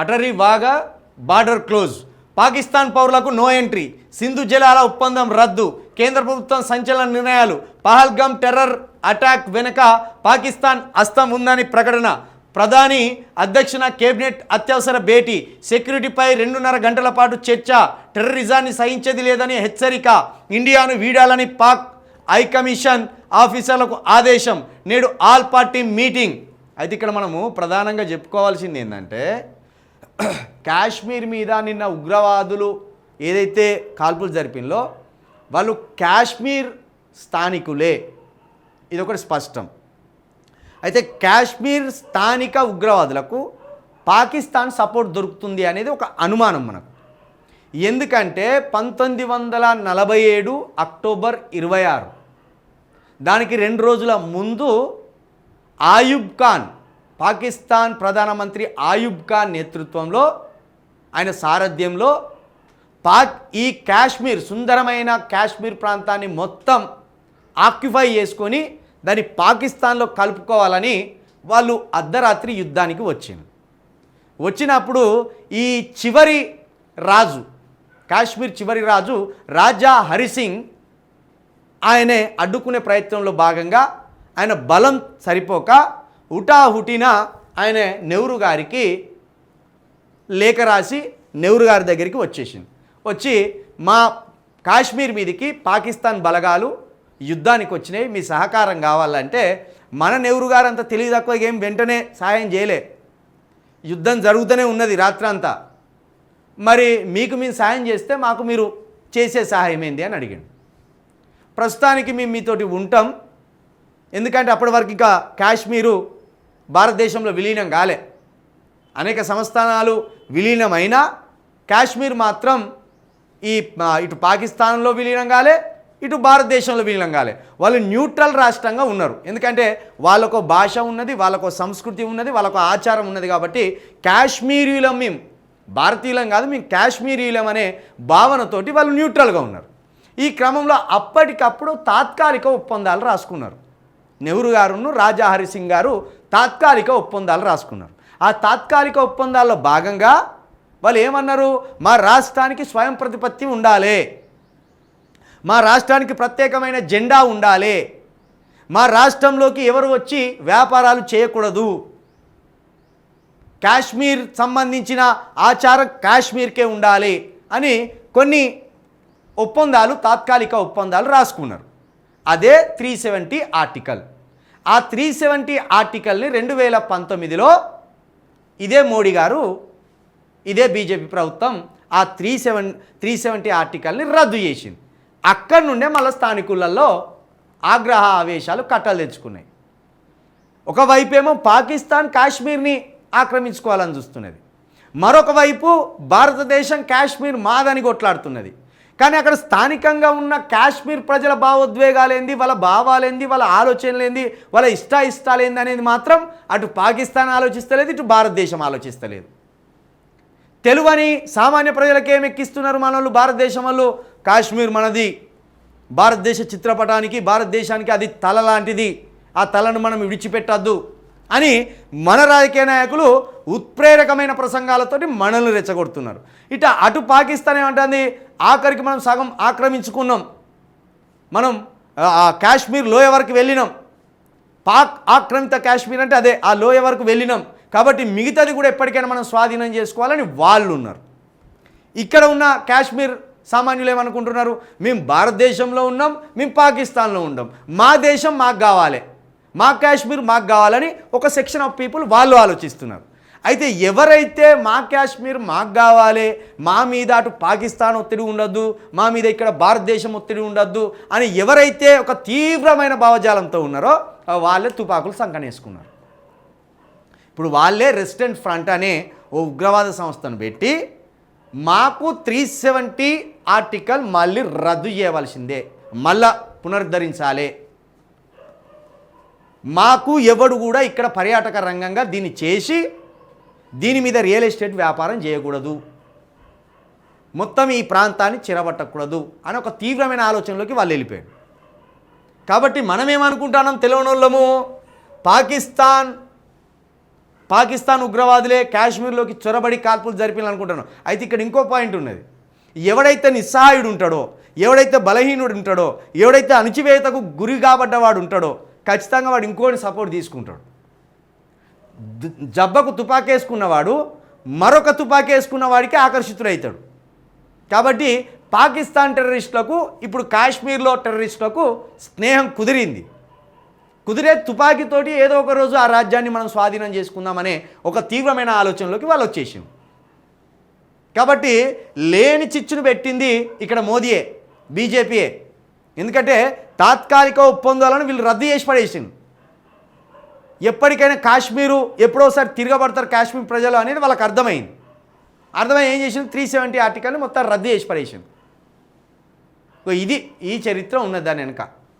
Attari Wagah border close. Pakistan పౌరులకు no entry. Sindhu జలాల ఒప్పందం రద్దు. కేంద్ర ప్రభుత్వం సంచలన నిర్ణయాలు. పహల్గామ్ టెర్రర్ అటాక్ వెనుక పాకిస్తాన్ హస్తం ఉందని ప్రకటన. ప్రధాని అధ్యక్షన కేబినెట్ అత్యవసర భేటీ. సెక్యూరిటీపై రెండున్నర గంటల పాటు చర్చ. టెర్రరిజాన్ని సహించేది లేదని హెచ్చరిక. ఇండియాను వీడాలని పాక్ హైకమిషన్ ఆఫీసర్లకు ఆదేశం. నేడు ఆల్ పార్టీ మీటింగ్. అయితే ఇక్కడ మనము ప్రధానంగా చెప్పుకోవాల్సింది ఏంటంటే కాశ్మీర్ మీద నిన్న ఉగ్రవాదులు ఏదైతే కాల్పులు జరిపిందో వాళ్ళు కాశ్మీర్ స్థానికులే. ఇది ఒకటి స్పష్టం. అయితే కాశ్మీర్ స్థానిక ఉగ్రవాదులకు పాకిస్తాన్ సపోర్ట్ దొరుకుతుంది అనేది ఒక అనుమానం మనకు. ఎందుకంటే పంతొమ్మిది వందల నలభై ఏడు అక్టోబర్ ఇరవై ఆరు. దానికి రెండు రోజుల ముందు ఆయుబ్ ఖాన్ పాకిస్తాన్ ప్రధానమంత్రి ఆయుబ్ ఖాన్ నేతృత్వంలో ఆయన సారథ్యంలో పాక్ ఈ కాశ్మీర్ సుందరమైన కాశ్మీర్ ప్రాంతాన్ని మొత్తం ఆక్యుపై చేసుకొని దాన్ని పాకిస్తాన్లో కలుపుకోవాలని వాళ్ళు అర్ధరాత్రి యుద్ధానికి వచ్చింది వచ్చినప్పుడు ఈ చివరి రాజు కాశ్మీర్ చివరి రాజు రాజా హరిసింగ్ ఆయనే అడ్డుకునే ప్రయత్నంలో భాగంగా ఆయన బలం సరిపోక హుటాహుటిన ఆయన నెహ్రూ గారికి లేఖ రాసి నెహ్రూ గారి దగ్గరికి వచ్చేసింది. వచ్చి మా కాశ్మీర్ మీదికి పాకిస్తాన్ బలగాలు యుద్ధానికి వచ్చినాయి మీ సహకారం కావాలంటే మన నెహ్రూ గారు అంత తెలివి తక్కువ ఏం వెంటనే సహాయం చేయలే. యుద్ధం జరుగుతూనే ఉన్నది రాత్రంతా. మరి మీకు మేము సహాయం చేస్తే మాకు మీరు చేసే సహాయం ఏంది అని అడిగాడు. ప్రస్తుతానికి మేము మీతోటి ఉంటాం. ఎందుకంటే అప్పటి వరకు ఇంకా కాశ్మీరు భారతదేశంలో విలీనం కాలే. అనేక సంస్థానాలు విలీనమైనా కాశ్మీర్ మాత్రం ఈ ఇటు పాకిస్తాన్లో విలీనం కాలే ఇటు భారతదేశంలో విలీనం కాలే. వాళ్ళు న్యూట్రల్ రాష్ట్రంగా ఉన్నారు. ఎందుకంటే వాళ్ళకు భాష ఉన్నది వాళ్ళకు సంస్కృతి ఉన్నది వాళ్ళకు ఆచారం ఉన్నది కాబట్టి కాశ్మీరీలం మేము భారతీయులం కాదు మేము కాశ్మీరీలం అనే భావనతోటి వాళ్ళు న్యూట్రల్గా ఉన్నారు. ఈ క్రమంలో అప్పటికప్పుడు తాత్కాలిక ఒప్పందాలు రాసుకున్నారు. నెహ్రూ గారును రాజా హరిసింగ్ గారు తాత్కాలిక ఒప్పందాలు రాసుకున్నారు. ఆ తాత్కాలిక ఒప్పందాల్లో భాగంగా వాళ్ళు ఏమన్నారు? మా రాష్ట్రానికి స్వయం ప్రతిపత్తి ఉండాలి. మా రాష్ట్రానికి ప్రత్యేకమైన జెండా ఉండాలి. మా రాష్ట్రంలోకి ఎవరు వచ్చి వ్యాపారాలు చేయకూడదు? కాశ్మీర్ సంబంధించిన ఆచారం కాశ్మీర్కే ఉండాలి అని కొన్ని ఒప్పందాలు తాత్కాలిక ఒప్పందాలు రాసుకున్నారు. అదే త్రీ సెవెంటీ ఆర్టికల్. ఆ త్రీ సెవెంటీ ఆర్టికల్ని రెండు వేల పంతొమ్మిదిలో ఇదే మోడీ గారు ఇదే బీజేపీ ప్రభుత్వం ఆ త్రీ సెవెన్ త్రీ సెవెంటీ ఆర్టికల్ని రద్దు చేసింది. అక్కడి నుండే మళ్ళీ స్థానికులలో ఆగ్రహ ఆవేశాలు కట్టలు తెచ్చుకున్నాయి. ఒకవైపేమో పాకిస్తాన్ కాశ్మీర్ని ఆక్రమించుకోవాలని చూస్తున్నది. మరొక వైపు భారతదేశం కాశ్మీర్ మాదని కొట్లాడుతున్నది. కానీ అక్కడ స్థానికంగా ఉన్న కాశ్మీర్ ప్రజల భావోద్వేగాలేంది వాళ్ళ భావాలేంది వాళ్ళ ఆలోచనలేంది వాళ్ళ ఇష్ట ఇష్టాలేంది అనేది మాత్రం అటు పాకిస్తాన్ ఆలోచిస్తలేదు ఇటు భారతదేశం ఆలోచిస్తలేదు. తెలువని సామాన్య ప్రజలకు ఏమి ఎక్కిస్తున్నారు మన వాళ్ళు భారతదేశం వాళ్ళు? కాశ్మీర్ మనది. భారతదేశ చిత్రపటానికి భారతదేశానికి అది తల లాంటిది. ఆ తలను మనం విడిచిపెట్టద్దు. అని మన రాజకీయ నాయకులు ఉత్ప్రేరకమైన ప్రసంగాలతోటి మనల్ని రెచ్చగొడుతున్నారు. ఇట అటు పాకిస్తాన్ ఏమంటుంది? ఆఖరికి మనం సగం ఆక్రమించుకున్నాం. మనం కాశ్మీర్ లోయ వరకు వెళ్ళినాం. పాక్ ఆక్రమిత కాశ్మీర్ అంటే అదే ఆ లోయ వరకు వెళ్ళినాం. కాబట్టి మిగతాది కూడా ఎప్పటికైనా మనం స్వాధీనం చేసుకోవాలని వాళ్ళు ఉన్నారు. ఇక్కడ ఉన్న కాశ్మీర్ సామాన్యులు ఏమనుకుంటున్నారు? మేము భారతదేశంలో ఉన్నాం మేము పాకిస్తాన్లో ఉన్నాం మా దేశం మాకు కావాలి. మా కాశ్మీర్ మాకు కావాలని ఒక సెక్షన్ ఆఫ్ పీపుల్ వాళ్ళు ఆలోచిస్తున్నారు. అయితే ఎవరైతే మా కాశ్మీర్ మాకు కావాలి మా మీద అటు పాకిస్తాన్ ఒత్తిడి ఉండొద్దు మా మీద ఇక్కడ భారతదేశం ఒత్తిడి ఉండొద్దు అని ఎవరైతే ఒక తీవ్రమైన భావజాలంతో ఉన్నారో వాళ్ళే తుపాకులు సంకనేసుకున్నారు. ఇప్పుడు వాళ్ళే రెసిడెంట్ ఫ్రంట్ అనే ఓ ఉగ్రవాద సంస్థను పెట్టి మాకు త్రీ సెవెంటీ ఆర్టికల్ మళ్ళీ రద్దు చేయవలసిందే. మళ్ళా పునరుద్ధరించాలి. మాకు ఎవడు కూడా ఇక్కడ పర్యాటక రంగంగా దీన్ని చేసి దీని మీద రియల్ ఎస్టేట్ వ్యాపారం చేయకూడదు. మొత్తం ఈ ప్రాంతాన్ని చిరబట్టకూడదు అని ఒక తీవ్రమైన ఆలోచనలోకి వాళ్ళు వెళ్ళిపోయారు. కాబట్టి మనం ఏమనుకుంటున్నాం తెలియనోళ్ళము పాకిస్తాన్ పాకిస్తాన్ ఉగ్రవాదులే కాశ్మీర్లోకి చొరబడి కాల్పులు జరిపించాలనుకుంటున్నాను అయితే ఇక్కడ ఇంకో పాయింట్ ఉన్నది. ఎవడైతే నిస్సహాయుడు ఉంటాడో ఎవడైతే బలహీనుడు ఉంటాడో ఎవడైతే అణచివేతకు గురి కాబడ్డవాడు ఉంటాడో ఖచ్చితంగా వాడు ఇంకోటి సపోర్ట్ తీసుకుంటాడు. జబ్బకు తుపాకేసుకున్నవాడు మరొక తుపాకేసుకున్న వాడికి ఆకర్షితుడవుతాడు కాబట్టి పాకిస్తాన్ టెర్రరిస్టులకు ఇప్పుడు కాశ్మీర్లో టెర్రరిస్టులకు స్నేహం కుదిరింది. కుదిరే తుపాకీతోటి ఏదో ఒక రోజు ఆ రాజ్యాన్ని మనం స్వాధీనం చేసుకుందామనే ఒక తీవ్రమైన ఆలోచనలోకి వాళ్ళు వచ్చేసాం కాబట్టి లేని చిచ్చును పెట్టింది ఇక్కడ మోదీయే బీజేపీయే. ఎందుకంటే తాత్కాలిక ఒప్పందాలను వీళ్ళు రద్దు చేసి పడేసింది ఎప్పటికైనా కాశ్మీరు ఎప్పుడోసారి తిరగబడతారు కాశ్మీర్ ప్రజలు అనేది వాళ్ళకి అర్థమైంది. అర్థమై ఏం చేసింది త్రీ సెవెంటీ ఆర్టికల్ని మొత్తం రద్దు చేసి పడేసింది ఇది ఈ చరిత్ర ఉన్నది దాని వెనక.